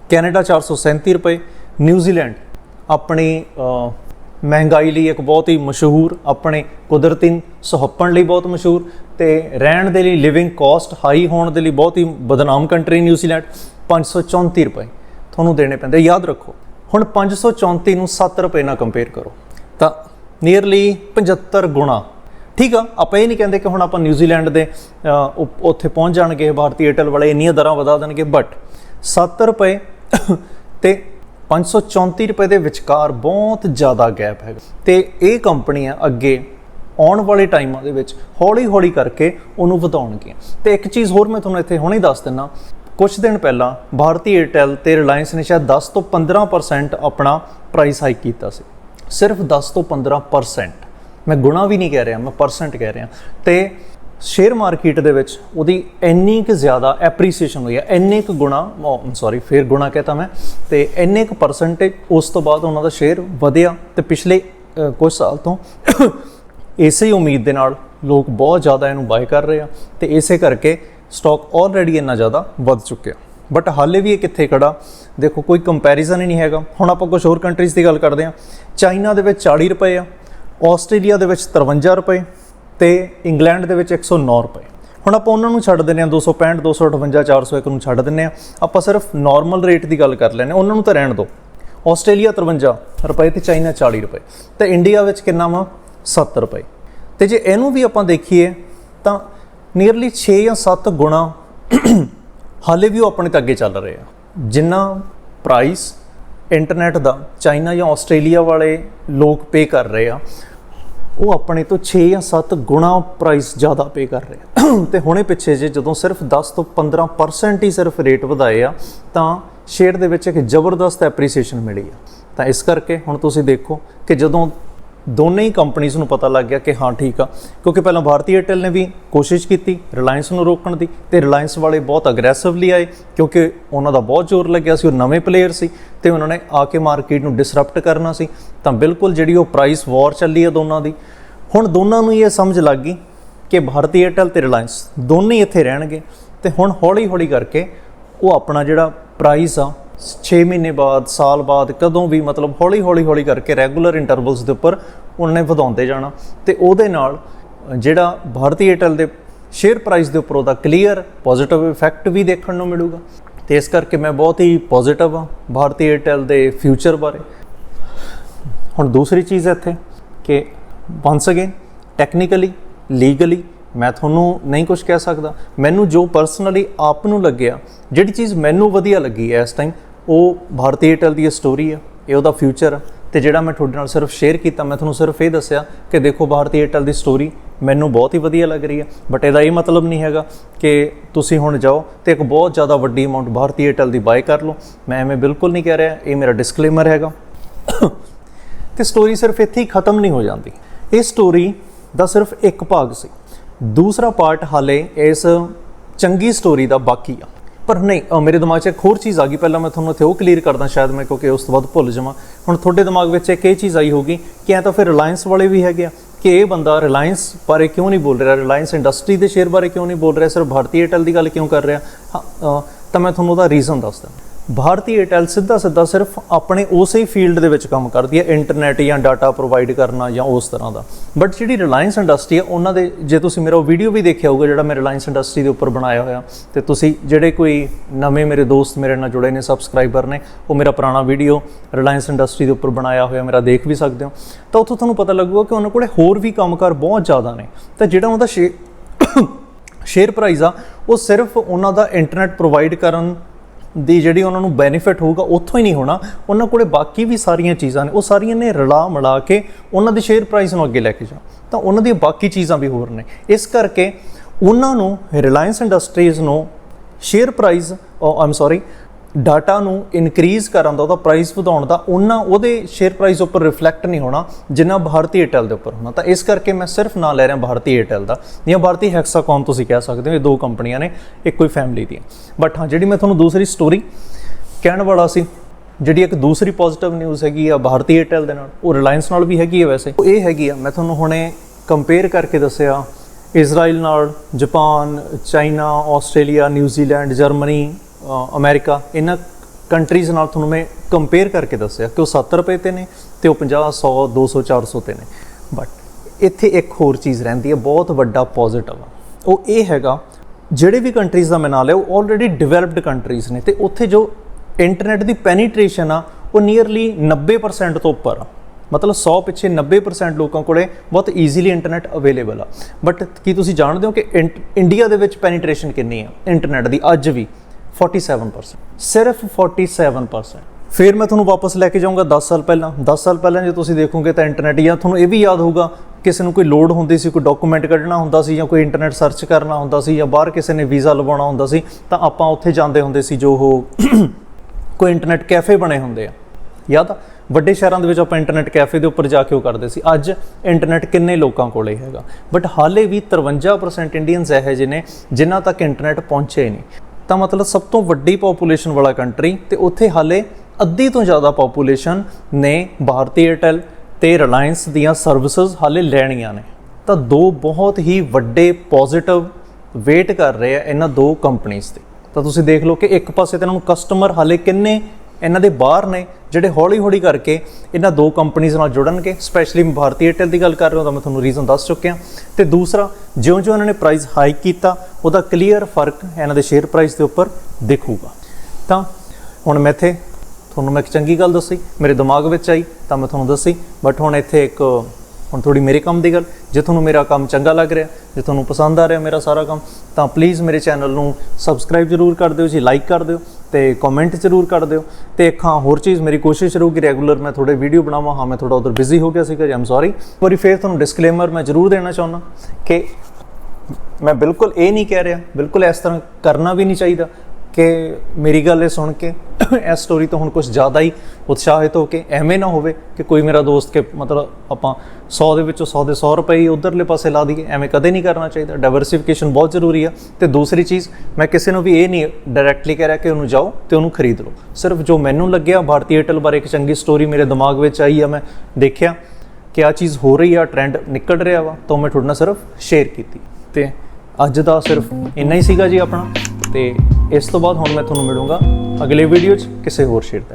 Speaker 1: ਕੈਨੇਡਾ 437 ਰੁਪਏ। ਨਿਊਜ਼ੀਲੈਂਡ ਆਪਣੀ ਮਹਿੰਗਾਈ ਲਈ ਇੱਕ ਬਹੁਤ ਹੀ ਮਸ਼ਹੂਰ, ਆਪਣੇ ਕੁਦਰਤੀ ਸੁਹੱਪਣ ਲਈ ਬਹੁਤ ਮਸ਼ਹੂਰ ਤੇ ਰਹਿਣ ਦੇ ਲਈ ਲਿਵਿੰਗ ਕਾਸਟ ਹਾਈ ਹੋਣ ਦੇ ਲਈ ਬਹੁਤ ਹੀ ਬਦਨਾਮ ਕੰਟਰੀ ਨਿਊਜ਼ੀਲੈਂਡ 534 ਰੁਪਏ। ਤੁਹਾਨੂੰ ਦੇਣੇ ਪੈਂਦੇ। ਯਾਦ ਰੱਖੋ, ਹੁਣ 534 ਨੂੰ 7 ਰੁਪਏ ਨਾਲ ਕੰਪੇਅਰ ਕਰੋ। ਤਾਂ ਨੀਅਰਲੀ 75 ਗੁਣਾ। ਠੀਕ ਆ, ਆਪਾਂ ਇਹ ਨਹੀਂ ਕਹਿੰਦੇ ਕਿ ਹੁਣ ਆਪਾਂ ਨਿਊਜ਼ੀਲੈਂਡ ਦੇ ਉੱਥੇ ਪਹੁੰਚ ਜਾਣਗੇ, ਭਾਰਤੀ ਏਅਰਟੈਲ ਵਾਲੇ ਇੰਨੀਆਂ ਦਰਾਂ ਵਧਾ ਦੇਣਗੇ ਬਟ 7 ਰੁਪਏ [COUGHS] ਤੇ 534 ਰੁਪਏ ਦੇ ਵਿਚਕਾਰ ਬਹੁਤ ਜ਼ਿਆਦਾ ਗੈਪ ਹੈਗਾ। ਤੇ ਇਹ ਕੰਪਨੀਆਂ ਅੱਗੇ ਆਉਣ ਵਾਲੇ ਟਾਈਮਾਂ ਦੇ ਵਿੱਚ ਹੌਲੀ-ਹੌਲੀ ਕਰਕੇ ਉਹਨੂੰ ਵਧਾਉਣਗੀਆਂ। ਤੇ ਇੱਕ ਚੀਜ਼ ਹੋਰ ਮੈਂ ਤੁਹਾਨੂੰ ਇੱਥੇ ਹੁਣੇ ਦੱਸ ਦਿੰਨਾ ਕੁਝ ਦਿਨ ਪਹਿਲਾਂ ਭਾਰਤੀ ਏਅਰਟੈਲ ਤੇ ਰਿਲਾਇੰਸ ਨੇ ਸ਼ਾਇਦ 10 ਤੋਂ 15% ਆਪਣਾ ਪ੍ਰਾਈਸ ਹਾਈਕ ਕੀਤਾ ਸੀ। ਸਿਰਫ 10 ਤੋਂ 15% ਮੈਂ ਗੁਣਾ ਵੀ ਨਹੀਂ ਕਹਿ ਰਿਹਾ ਮੈਂ ਪਰਸੈਂਟ ਕਹਿ ਰਿਹਾ। ਤੇ ਸ਼ੇਅਰ ਮਾਰਕੀਟ ਦੇ ਵਿੱਚ ਉਹਦੀ ਇੰਨੀ ਕੁ ਜ਼ਿਆਦਾ ਐਪਰੀਸੀਏਸ਼ਨ ਹੋਈ ਹੈ ਇੰਨੇ ਕੁ ਗੁਣਾ ਸੌਰੀ ਫੇਰ ਗੁਣਾ ਕਹਤਾ ਮੈਂ ਤੇ ਇੰਨੇ ਕੁ ਪਰਸੈਂਟੇਜ ਉਸ ਤੋਂ ਬਾਅਦ ਉਹਨਾਂ ਦਾ ਸ਼ੇਅਰ ਵਧਿਆ ਤੇ ਪਿਛਲੇ ਅ, ਕੁਝ ਸਾਲ ਤੋਂ [COUGHS] ਇਸੇ ਉਮੀਦ ਦੇ ਨਾਲ ਲੋਕ ਬਹੁਤ ਜ਼ਿਆਦਾ ਇਹਨੂੰ ਬਾਏ ਕਰ ਰਹੇ ਆ। ਤੇ ਇਸੇ ਕਰਕੇ ਸਟਾਕ ਆਲਰੇਡੀ ਇੰਨਾ ਜ਼ਿਆਦਾ ਵੱਧ ਚੁੱਕਿਆ ਬਟ ਹਾਲੇ ਵੀ ਇਹ ਕਿੱਥੇ ਖੜਾ? ਦੇਖੋ, ਕੋਈ ਕੰਪੈਰੀਜ਼ਨ ਹੀ ਨਹੀਂ ਹੈਗਾ। ਹੁਣ ਆਪਾਂ ਕੁਝ ਹੋਰ ਕੰਟਰੀਜ਼ ਦੀ ਗੱਲ ਕਰਦੇ ਹਾਂ। ਚਾਈਨਾ ਦੇ ਵਿੱਚ 40 ਰੁਪਏ ਆ ਆਸਟ੍ਰੇਲੀਆ ਦੇ ਵਿੱਚ 53 ਰੁਪਏ ਤੇ ਇੰਗਲੈਂਡ ਦੇ ਵਿੱਚ 109 ਰੁਪਏ। ਹੁਣ ਆਪਾਂ ਉਹਨਾਂ ਨੂੰ ਛੱਡ ਦਿੰਦੇ ਹਾਂ 265 258 401 ਨੂੰ ਛੱਡ ਦਿੰਦੇ ਹਾਂ। ਆਪਾਂ ਸਿਰਫ ਨਾਰਮਲ ਰੇਟ ਦੀ ਗੱਲ ਕਰ ਲੈਂਦੇ ਹਾਂ। ਉਹਨਾਂ ਨੂੰ ਤਾਂ ਰਹਿਣ ਦਿਓ। ਆਸਟ੍ਰੇਲੀਆ 53 ਰੁਪਏ ਤੇ ਚਾਈਨਾ 40 ਰੁਪਏ। ਤੇ ਇੰਡੀਆ ਵਿੱਚ ਕਿੰਨਾ ਵਾ? 70 ਰੁਪਏ। ਤੇ ਜੇ ਇਹਨੂੰ ਵੀ ਆਪਾਂ ਦੇਖੀਏ, ਤਾਂ ਨੀਅਰਲੀ 6 ਜਾਂ 7 ਗੁਣਾ ਹਾਲੇ ਵੀ ਉਹ ਆਪਣੇ ਤੋਂ ਅੱਗੇ ਚੱਲ ਰਹੇ ਆ। ਜਿੰਨਾ ਪ੍ਰਾਈਸ ਇੰਟਰਨੈਟ ਦਾ, ਚਾਈਨਾ ਜਾਂ ਆਸਟ੍ਰੇਲੀਆ ਵਾਲੇ ਲੋਕ ਪੇ ਕਰ ਰਹੇ ਆ, ਉਹ ਆਪਣੇ ਤੋਂ 6 ਜਾਂ 7 ਗੁਣਾ ਪ੍ਰਾਈਸ ਜ਼ਿਆਦਾ ਪੇ ਕਰ ਰਹੇ ਆ। ਤੇ ਹੁਣੇ ਪਿੱਛੇ ਜੇ ਜਦੋਂ ਸਿਰਫ 10 ਤੋਂ 15% ਹੀ ਸਿਰਫ ਰੇਟ ਵਧਾਏ ਆ, ਤਾਂ ਸ਼ੇਅਰ ਦੇ ਵਿੱਚ ਇੱਕ ਜ਼ਬਰਦਸਤ ਐਪਰੀਸੀਏਸ਼ਨ ਮਿਲੀ ਆ। ਤਾਂ ਇਸ ਕਰਕੇ ਹੁਣ ਤੁਸੀਂ ਦੇਖੋ ਕਿ ਜਦੋਂ ਦੋਨੇ ਹੀ ਕੰਪਨੀਆਂ ਨੂੰ ਪਤਾ ਲੱਗ ਗਿਆ ਕਿ ਹਾਂ, ਠੀਕ ਆ। ਕਿਉਂਕਿ ਪਹਿਲਾਂ ਭਾਰਤੀ ਏਅਰਟੈਲ ਨੇ ਵੀ ਕੋਸ਼ਿਸ਼ ਕੀਤੀ ਰਿਲਾਇੰਸ ਨੂੰ ਰੋਕਣ ਦੀ ਤੇ ਰਿਲਾਇੰਸ ਵਾਲੇ ਬਹੁਤ ਅਗਰੈਸਿਵਲੀ ਆਏ ਕਿਉਂਕਿ ਉਹਨਾਂ ਦਾ ਬਹੁਤ ਜ਼ੋਰ ਲੱਗਿਆ ਸੀ, ਉਹ ਨਵੇਂ ਪਲੇਅਰ ਸੀ ਤੇ ਉਹਨਾਂ ਨੇ ਆ ਕੇ ਮਾਰਕੀਟ ਨੂੰ ਡਿਸਰਪਟ ਕਰਨਾ ਸੀ। ਤਾਂ ਬਿਲਕੁਲ ਜਿਹੜੀ ਉਹ ਪ੍ਰਾਈਸ ਵਾਰ ਚੱਲੀ ਆ ਦੋਨਾਂ ਦੀ। ਹੁਣ ਦੋਨਾਂ ਨੂੰ ਇਹ ਸਮਝ ਲੱਗ ਗਈ ਕਿ ਭਾਰਤੀ ਏਅਰਟੈਲ ਤੇ ਰਿਲਾਇੰਸ ਦੋਨੇ ਹੀ ਇੱਥੇ ਰਹਿਣਗੇ ਤੇ ਹੁਣ ਹੌਲੀ ਹੌਲੀ ਕਰਕੇ ਉਹ ਆਪਣਾ ਜਿਹੜਾ ਪ੍ਰਾਈਸ ਆ 6 ਮਹੀਨੇ ਬਾਅਦ, ਸਾਲ ਬਾਅਦ ਕਦੋਂ ਵੀ ਮਤਲਬ ਹੌਲੀ ਹੌਲੀ ਹੌਲੀ ਕਰਕੇ ਰੈਗੂਲਰ ਇੰਟਰਵਲਸ ਦੇ ਉੱਪਰ ਉਹਨਾਂ ਨੇ ਵਧਾਉਂਦੇ ਜਾਣਾ। ਤੇ ਉਹਦੇ ਨਾਲ ਜਿਹੜਾ ਭਾਰਤੀ ਏਅਰਟੈਲ ਦੇ ਸ਼ੇਅਰ ਪ੍ਰਾਈਸ ਦੇ ਉੱਪਰ ਉਹਦਾ ਕਲੀਅਰ ਪੋਜ਼ਿਟਿਵ ਇਫੈਕਟ ਵੀ ਦੇਖਣ ਨੂੰ ਮਿਲੂਗਾ। ਤੇ ਇਸ ਕਰਕੇ ਮੈਂ ਬਹੁਤ ਹੀ ਪੋਜ਼ਿਟਿਵ ਹਾਂ ਭਾਰਤੀ ਏਅਰਟੈਲ ਦੇ ਫਿਊਚਰ ਬਾਰੇ। ਹੁਣ ਦੂਸਰੀ ਚੀਜ਼ ਇੱਥੇ ਕਿ ਵਾਂਸ ਅਗੇਨ ਟੈਕਨੀਕਲੀ ਲੀਗਲੀ ਮੈਂ ਤੁਹਾਨੂੰ ਨਹੀਂ ਕੁਝ ਕਹਿ ਸਕਦਾ। ਮੈਨੂੰ ਜੋ ਪਰਸਨਲੀ ਆਪ ਨੂੰ ਲੱਗਿਆ, ਜਿਹੜੀ ਚੀਜ਼ ਮੈਨੂੰ ਵਧੀਆ ਲੱਗੀ ਹੈ ਇਸ ਟਾਈਮ ਉਹ ਭਾਰਤੀ ਏਅਰਟੈਲ ਦੀ ਸਟੋਰੀ ਆ, ਇਹ ਉਹਦਾ ਫਿਊਚਰ ਆ। ਤੇ ਜਿਹੜਾ ਮੈਂ ਤੁਹਾਡੇ ਨਾਲ ਸਿਰਫ ਸ਼ੇਅਰ ਕੀਤਾ, ਮੈਂ ਤੁਹਾਨੂੰ ਸਿਰਫ ਇਹ ਦੱਸਿਆ ਕਿ ਦੇਖੋ ਭਾਰਤੀ ਏਅਰਟੈਲ ਦੀ ਸਟੋਰੀ ਮੈਨੂੰ ਬਹੁਤ ਹੀ ਵਧੀਆ ਲੱਗ ਰਹੀ ਹੈ ਬਟ ਇਹਦਾ ਇਹ ਮਤਲਬ ਨਹੀਂ ਹੈਗਾ ਕਿ ਤੁਸੀਂ ਹੁਣ ਜਾਓ ਤੇ ਇੱਕ ਬਹੁਤ ਜ਼ਿਆਦਾ ਵੱਡੀ ਅਮਾਉਂਟ ਭਾਰਤੀ ਏਅਰਟੈਲ ਦੀ ਬਾਏ ਕਰ ਲਓ। ਮੈਂ ਐਵੇਂ ਬਿਲਕੁਲ ਨਹੀਂ ਕਹਿ ਰਿਹਾ, ਇਹ ਮੇਰਾ ਡਿਸਕਲੇਮਰ ਹੈਗਾ। [COUGHS] ਤੇ ਸਟੋਰੀ ਸਿਰਫ ਇੱਥੇ ਹੀ ਖਤਮ ਨਹੀਂ ਹੋ ਜਾਂਦੀ। ਇਹ ਸਟੋਰੀ ਦਾ ਸਿਰਫ ਇੱਕ ਭਾਗ ਸੀ। ਦੂਸਰਾ ਪਾਰਟ ਹਾਲੇ ਇਸ ਚੰਗੀ ਸਟੋਰੀ ਦਾ ਬਾਕੀ ਆ। ਪਰ ਨਹੀਂ ਮੇਰੇ ਦਿਮਾਗ 'ਚ ਇੱਕ ਹੋਰ ਚੀਜ਼ ਆ ਗਈ। ਪਹਿਲਾਂ ਮੈਂ ਤੁਹਾਨੂੰ ਇੱਥੇ ਉਹ ਕਲੀਅਰ ਕਰਦਾ ਸ਼ਾਇਦ ਮੈਂ ਕਿਉਂਕਿ ਉਸ ਤੋਂ ਬਾਅਦ ਭੁੱਲ ਜਾਵਾਂ। ਹੁਣ ਤੁਹਾਡੇ ਦਿਮਾਗ ਵਿੱਚ ਇੱਕ ਇਹ ਚੀਜ਼ ਆਈ ਹੋਗੀ ਕਿ ਐ ਤਾਂ ਫਿਰ ਰਿਲਾਇੰਸ ਵਾਲੇ ਵੀ ਹੈਗੇ ਆ ਕਿ ਇਹ ਬੰਦਾ ਰਿਲਾਇੰਸ ਬਾਰੇ ਕਿਉਂ ਨਹੀਂ ਬੋਲ ਰਿਹਾ? ਰਿਲਾਇੰਸ ਇੰਡਸਟਰੀ ਦੇ ਸ਼ੇਅਰ ਬਾਰੇ ਕਿਉਂ ਨਹੀਂ ਬੋਲ ਰਿਹਾ? ਸਿਰਫ ਭਾਰਤੀ ਏਅਰਟੈਲ ਦੀ ਗੱਲ ਕਿਉਂ ਕਰ ਰਿਹਾ? ਹਾਂ, ਤਾਂ ਮੈਂ ਤੁਹਾਨੂੰ ਉਹਦਾ ਰੀਜ਼ਨ ਦੱਸਦਾ ਭਾਰਤੀ ਏਅਰਟੈਲ ਸਿੱਧਾ ਸਿੱਧਾ ਸਿਰਫ ਆਪਣੇ ਉਸੇ ਹੀ ਫੀਲਡ ਦੇ ਵਿੱਚ ਕੰਮ ਕਰਦੀ ਹੈ ਇੰਟਰਨੈਟ ਜਾਂ ਡਾਟਾ ਪ੍ਰੋਵਾਈਡ ਕਰਨਾ ਜਾਂ ਉਸ ਤਰ੍ਹਾਂ ਦਾ। ਬਟ ਜਿਹੜੀ ਰਿਲਾਇੰਸ ਇੰਡਸਟਰੀ ਹੈ, ਉਹਨਾਂ ਦੇ, ਜੇ ਤੁਸੀਂ ਮੇਰਾ ਉਹ ਵੀਡੀਓ ਵੀ ਦੇਖਿਆ ਹੋਊਗਾ ਜਿਹੜਾ ਮੈਂ ਰਿਲਾਇੰਸ ਇੰਡਸਟਰੀ ਦੇ ਉੱਪਰ ਬਣਾਇਆ ਹੋਇਆ, ਤੇ ਤੁਸੀਂ ਜਿਹੜੇ ਕੋਈ ਨਵੇਂ ਮੇਰੇ ਦੋਸਤ ਮੇਰੇ ਨਾਲ ਜੁੜੇ ਨੇ ਸਬਸਕ੍ਰਾਈਬਰ ਨੇ, ਉਹ ਮੇਰਾ ਪੁਰਾਣਾ ਵੀਡੀਓ ਰਿਲਾਇੰਸ ਇੰਡਸਟਰੀ ਦੇ ਉੱਪਰ ਬਣਾਇਆ ਹੋਇਆ, ਮੇਰਾ ਦੇਖ ਵੀ ਸਕਦੇ ਹੋ। ਤਾਂ ਉੱਥੋਂ ਤੁਹਾਨੂੰ ਪਤਾ ਲੱਗੂਗਾ ਕਿ ਉਹਨਾਂ ਕੋਲੇ ਹੋਰ ਵੀ ਕੰਮਕਾਰ ਬਹੁਤ ਜ਼ਿਆਦਾ ਨੇ। ਤਾਂ ਜਿਹੜਾ ਉਹਦਾ ਸ਼ੇ [COUGHS] ਸ਼ੇਅਰ ਪ੍ਰਾਈਸ ਆ, ਉਹ ਸਿਰਫ ਉਹਨਾਂ ਦਾ ਇੰਟਰਨੈਟ ਪ੍ਰੋਵਾਈਡ ਕਰਨ ਦੀ ਜਿਹੜੀ ਉਹਨਾਂ ਨੂੰ ਬੈਨੀਫਿਟ ਹੋਊਗਾ, ਉੱਥੋਂ ਹੀ ਨਹੀਂ ਹੋਣਾ। ਉਹਨਾਂ ਕੋਲੇ ਬਾਕੀ ਵੀ ਸਾਰੀਆਂ ਚੀਜ਼ਾਂ ਨੇ। ਉਹ ਸਾਰੀਆਂ ਨੇ ਰਲਾ ਮਿਲਾ ਕੇ ਉਹਨਾਂ ਦੇ ਸ਼ੇਅਰ ਪ੍ਰਾਈਸ ਨੂੰ ਅੱਗੇ ਲੈ ਕੇ ਜਾ ਤਾਂ ਉਹਨਾਂ ਦੀਆਂ ਬਾਕੀ ਚੀਜ਼ਾਂ ਵੀ ਹੋਰ ਨੇ। ਇਸ ਕਰਕੇ ਉਹਨਾਂ ਨੂੰ ਰਿਲਾਇੰਸ ਇੰਡਸਟਰੀਜ਼ ਨੂੰ ਸ਼ੇਅਰ ਪ੍ਰਾਈਸ ਆਮ ਸੌਰੀ ਡਾਟਾ ਨੂੰ ਇਨਕਰੀਜ਼ ਕਰਨ ਦਾ, ਉਹਦਾ ਪ੍ਰਾਈਸ ਵਧਾਉਣ ਦਾ, ਉਹਨਾਂ ਉਹਦੇ ਸ਼ੇਅਰ ਪ੍ਰਾਈਸ ਉੱਪਰ ਰਿਫਲੈਕਟ ਨਹੀਂ ਹੋਣਾ ਜਿੰਨਾ ਭਾਰਤੀ ਏਅਰਟੈਲ ਦੇ ਉੱਪਰ ਹੋਣਾ। ਤਾਂ ਇਸ ਕਰਕੇ ਮੈਂ ਸਿਰਫ ਨਾਂ ਲੈ ਰਿਹਾ ਭਾਰਤੀ ਏਅਰਟੈਲ ਦਾ। ਜਾਂ ਭਾਰਤੀ ਹੈਕਸਾਕੌਨ ਤੁਸੀਂ ਕਹਿ ਸਕਦੇ ਹੋ, ਇਹ ਦੋ ਕੰਪਨੀਆਂ ਨੇ, ਇੱਕੋ ਹੀ ਫੈਮਿਲੀ ਦੀਆਂ। ਬਟ ਹਾਂ, ਜਿਹੜੀ ਮੈਂ ਤੁਹਾਨੂੰ ਦੂਸਰੀ ਸਟੋਰੀ ਕਹਿਣ ਵਾਲਾ ਸੀ, ਜਿਹੜੀ ਇੱਕ ਦੂਸਰੀ ਪੋਜ਼ਿਟਿਵ ਨਿਊਜ਼ ਹੈਗੀ ਆ ਭਾਰਤੀ ਏਅਰਟੈਲ ਦੇ ਨਾਲ, ਉਹ ਰਿਲਾਇੰਸ ਨਾਲ ਵੀ ਹੈਗੀ ਆ ਵੈਸੇ। ਉਹ ਇਹ ਹੈਗੀ ਆ, ਮੈਂ ਤੁਹਾਨੂੰ ਹੁਣੇ ਕੰਪੇਅਰ ਕਰਕੇ ਦੱਸਿਆ ਇਜ਼ਰਾਈਲ ਨਾਲ Japan China Australia New Zealand Germany America, ਇਹਨਾਂ ਕੰਟਰੀਜ਼ ਨਾਲ ਤੁਹਾਨੂੰ ਮੈਂ ਕੰਪੇਅਰ ਕਰਕੇ ਦੱਸਿਆ ਕਿ ਉਹ 70 ਰੁਪਏ ਤੇ ਨੇ ਤੇ ਉਹ 50 100 200 400 ਤੇ ਨੇ। ਬਟ ਇੱਥੇ ਇੱਕ ਹੋਰ ਚੀਜ਼ ਰਹਿੰਦੀ ਹੈ, ਬਹੁਤ ਵੱਡਾ ਪੋਜ਼ਿਟਿਵ ਆ। ਉਹ ਇਹ ਹੈਗਾ, ਜਿਹੜੇ ਵੀ ਕੰਟਰੀਜ਼ ਦਾ ਮੈਂ ਨਾਂ ਲਿਆ ਉਹ ਆਲਰੇਡੀ ਡਿਵੈਲਪਡ ਕੰਟਰੀਜ਼ ਨੇ ਤੇ ਉੱਥੇ ਜੋ ਇੰਟਰਨੈਟ ਦੀ ਪੈਨੀਟ੍ਰੇਸ਼ਨ ਆ, ਉਹ ਨੀਅਰਲੀ 90% ਤੋਂ ਉੱਪਰ ਆ। ਮਤਲਬ 100 ਪਿੱਛੇ 90% ਲੋਕਾਂ ਕੋਲੇ ਬਹੁਤ ਈਜ਼ੀਲੀ ਇੰਟਰਨੈਟ ਅਵੇਲੇਬਲ ਆ। ਬਟ ਕੀ ਤੁਸੀਂ ਜਾਣਦੇ ਹੋ ਕਿ ਇੰਟ- ਇੰਡੀਆ ਦੇ ਵਿੱਚ ਪੈਨੀਟ੍ਰੇਸ਼ਨ ਕਿੰਨੀ ਆ ਇੰਟਰਨੈਟ ਦੀ ਅੱਜ ਵੀ? 47% ਸਿਰਫ 47% ਫਿਰ ਮੈਂ ਤੁਹਾਨੂੰ ਵਾਪਸ ਲੈ ਕੇ ਜਾਊਂਗਾ 10 ਸਾਲ ਪਹਿਲਾਂ। 10 ਸਾਲ ਪਹਿਲਾਂ ਜੇ ਤੁਸੀਂ ਦੇਖੋਗੇ ਤਾਂ ਇੰਟਰਨੈਟ ਜਾਂ ਤੁਹਾਨੂੰ ਇਹ ਵੀ ਯਾਦ ਹੋਊਗਾ, ਕਿਸੇ ਨੂੰ ਕੋਈ ਲੋਡ ਹੁੰਦੀ ਸੀ, ਕੋਈ ਡਾਕੂਮੈਂਟ ਕੱਢਣਾ ਹੁੰਦਾ ਸੀ ਜਾਂ ਕੋਈ ਇੰਟਰਨੈਟ ਸਰਚ ਕਰਨਾ ਹੁੰਦਾ ਸੀ ਜਾਂ ਬਾਹਰ ਕਿਸੇ ਨੇ ਵੀਜ਼ਾ ਲਵਾਉਣਾ ਹੁੰਦਾ ਸੀ, ਤਾਂ ਆਪਾਂ ਉੱਥੇ ਜਾਂਦੇ ਹੁੰਦੇ ਸੀ ਜੋ ਉਹ [COUGHS] ਕੋਈ ਇੰਟਰਨੈਟ ਕੈਫੇ ਬਣੇ ਹੁੰਦੇ ਆ। ਯਾਦ ਆ? ਵੱਡੇ ਸ਼ਹਿਰਾਂ ਦੇ ਵਿੱਚ ਆਪਾਂ ਇੰਟਰਨੈਟ ਕੈਫੇ ਦੇ ਉੱਪਰ ਜਾ ਕੇ ਉਹ ਕਰਦੇ ਸੀ। ਅੱਜ ਇੰਟਰਨੈਟ ਕਿੰਨੇ ਲੋਕਾਂ ਕੋਲੇ ਹੈਗਾ। ਬਟ ਹਾਲੇ ਵੀ 53% ਇੰਡੀਅਨਸ ਇਹੋ ਜਿਹੇ ਨੇ ਜਿਨ੍ਹਾਂ ਤੱਕ ਇੰਟਰਨੈਟ ਪਹੁੰਚੇ ਨਹੀਂ। ਤਾਂ ਮਤਲਬ ਸਭ ਤੋਂ ਵੱਡੀ ਪੋਪੂਲੇਸ਼ਨ ਵਾਲਾ ਕੰਟਰੀ ਤੇ ਉੱਥੇ ਹਾਲੇ ਅੱਧੀ ਤੋਂ ਜ਼ਿਆਦਾ ਪੋਪੂਲੇਸ਼ਨ ਨੇ ਭਾਰਤੀ ਏਅਰਟੈਲ ਤੇ ਰਿਲਾਇੰਸ ਦੀਆਂ ਸਰਵਿਸਿਜ਼ ਹਾਲੇ ਲੈਣੀਆਂ ਨੇ। ਤਾਂ ਦੋ ਬਹੁਤ ਹੀ ਵੱਡੇ ਪੋਜ਼ਿਟਿਵ ਵੇਟ ਕਰ ਰਹੇ ਆ ਇਹਨਾਂ ਦੋ ਕੰਪਨੀਆਂ ਤੇ। ਤਾਂ ਤੁਸੀਂ ਦੇਖ ਲਓ ਕਿ ਇੱਕ ਪਾਸੇ ਤਾਂ ਇਹਨਾਂ ਨੂੰ ਕਸਟਮਰ ਹਾਲੇ ਕਿੰਨੇ ਇਹਨਾਂ ਦੇ ਬਾਹਰ ਨੇ, ਜਿਹੜੇ ਹੌਲੀ-ਹੌਲੀ ਕਰਕੇ ਇਹਨਾਂ ਦੋ ਕੰਪਨੀਆਂ ਨਾਲ ਜੁੜਨਗੇ ਸਪੈਸ਼ਲੀ ਮੈਂ ਭਾਰਤੀ ਏਅਰਟੈਲ ਦੀ ਗੱਲ ਕਰ ਰਿਹਾ ਹਾਂ, ਤਾਂ ਮੈਂ ਤੁਹਾਨੂੰ ਰੀਜ਼ਨ ਦੱਸ ਚੁੱਕਿਆ। ਤੇ ਦੂਸਰਾ, ਜਿਉਂ-ਜਿਉਂ ਇਹਨਾਂ ਨੇ ਪ੍ਰਾਈਸ ਹਾਈਕ ਕੀਤਾ, ਉਹਦਾ ਕਲੀਅਰ ਫ਼ਰਕ ਇਹਨਾਂ ਦੇ ਸ਼ੇਅਰ ਪ੍ਰਾਈਸ ਦੇ ਉੱਪਰ ਦਿਖੂਗਾ। ਤਾਂ ਹੁਣ ਮੈਂ ਇੱਥੇ, ਤੁਹਾਨੂੰ ਮੈਂ ਇੱਕ ਚੰਗੀ ਗੱਲ ਦੱਸੀ, ਮੇਰੇ ਦਿਮਾਗ ਵਿੱਚ ਆਈ, ਤਾਂ ਮੈਂ ਤੁਹਾਨੂੰ ਦੱਸੀ ਬਟ ਹੁਣ ਇੱਥੇ ਇੱਕ ਹੁਣ ਥੋੜੀ ਮੇਰੇ ਕੰਮ ਦੀ ਗੱਲ, ਜੇ ਤੁਹਾਨੂੰ ਮੇਰਾ ਕੰਮ ਚੰਗਾ ਲੱਗ ਰਿਹਾ, ਜੇ ਤੁਹਾਨੂੰ ਪਸੰਦ ਆ ਰਿਹਾ ਮੇਰਾ ਸਾਰਾ ਕੰਮ, ਤਾਂ ਪਲੀਜ਼ ਮੇਰੇ ਚੈਨਲ ਨੂੰ ਸਬਸਕ੍ਰਾਈਬ ਜ਼ਰੂਰ ਕਰ ਦਿਓ ਜੀ ਲਾਈਕ ਕਰ ਦਿਓ ਤੇ ਕਮੈਂਟ ਜ਼ਰੂਰ ਕਰ ਦਿਓ ਤੇ ਇੱਕ ਹਾਂ ਹੋਰ ਚੀਜ਼ ਮੇਰੀ ਕੋਸ਼ਿਸ਼ ਰਹੂਗੀ ਰੈਗੂਲਰ ਮੈਂ ਥੋੜੇ ਵੀਡੀਓ ਬਣਾਵਾਂ, ਹਾਂ ਮੈਂ ਥੋੜਾ ਉਧਰ ਬਿਜ਼ੀ ਹੋ ਗਿਆ ਸੀਗਾ ਜੀ ਆਮ ਸੌਰੀ ਵਾਰੀ ਫੇਰ ਤੁਹਾਨੂੰ ਡਿਸਕਲੇਮਰ ਮੈਂ ਜ਼ਰੂਰ ਦੇਣਾ ਚਾਹੁੰਦਾ ਕਿ ਮੈਂ ਬਿਲਕੁਲ ਇਹ ਨਹੀਂ ਕਹਿ ਰਿਹਾ, ਬਿਲਕੁਲ ਇਸ ਤਰ੍ਹਾਂ ਕਰਨਾ ਵੀ ਨਹੀਂ ਚਾਹੀਦਾ। ਕਿ ਮੇਰੀ ਗੱਲ ਇਹ ਸੁਣ ਕੇ ਇਸ ਸਟੋਰੀ ਤੋਂ ਹੁਣ ਕੁਝ ਜ਼ਿਆਦਾ ਹੀ ਉਤਸ਼ਾਹਿਤ ਹੋ ਕੇ ਐਵੇਂ ਨਾ ਹੋਵੇ ਕਿ ਕੋਈ ਮੇਰਾ ਦੋਸਤ ਕਿ ਮਤਲਬ ਆਪਾਂ 100 ਦੇ ਵਿੱਚੋਂ 100 ਦੇ 100 ਰੁਪਏ ਹੀ ਉਧਰਲੇ ਪਾਸੇ ਲਾ ਦਈਏ, ਐਵੇਂ ਕਦੇ ਨਹੀਂ ਕਰਨਾ ਚਾਹੀਦਾ। ਡਾਈਵਰਸਿਫਿਕੇਸ਼ਨ ਬਹੁਤ ਜ਼ਰੂਰੀ ਆ। ਤੇ ਦੂਸਰੀ ਚੀਜ਼, ਮੈਂ ਕਿਸੇ ਨੂੰ ਵੀ ਇਹ ਨਹੀਂ ਡਾਇਰੈਕਟਲੀ ਕਹਿ ਰਿਹਾ ਕਿ ਉਹਨੂੰ ਜਾਓ ਤੇ ਉਹਨੂੰ ਖਰੀਦ ਲਓ। ਸਿਰਫ ਜੋ ਮੈਨੂੰ ਲੱਗਿਆ, ਭਾਰਤੀ ਏਅਰਟੈਲ ਬਾਰੇ ਇੱਕ ਚੰਗੀ ਸਟੋਰੀ ਮੇਰੇ ਦਿਮਾਗ ਵਿੱਚ ਆਈ ਆ, ਮੈਂ ਦੇਖਿਆ ਕਿ ਆ ਚੀਜ਼ ਹੋ ਰਹੀ ਆ ਟ੍ਰੈਂਡ ਨਿਕਲ ਰਿਹਾ ਵਾ, ਤਾਂ ਮੈਂ ਤੁਹਾਡੇ ਨਾਲ ਸਿਰਫ ਸ਼ੇਅਰ ਕੀਤੀ। ਤੇ ਅੱਜ ਦਾ ਸਿਰਫ ਇੰਨਾ ਹੀ ਸੀਗਾ ਜੀ ਆਪਣਾ। ਤੇ ਇਸ ਤੋਂ ਬਾਅਦ ਹੁਣ ਮੈਂ ਤੁਹਾਨੂੰ ਮਿਲੂੰਗਾ ਅਗਲੇ ਵੀਡੀਓ 'ਚ ਕਿਸੇ ਹੋਰ ਸ਼ੇਅਰ ਦੇ ਨਾਲ।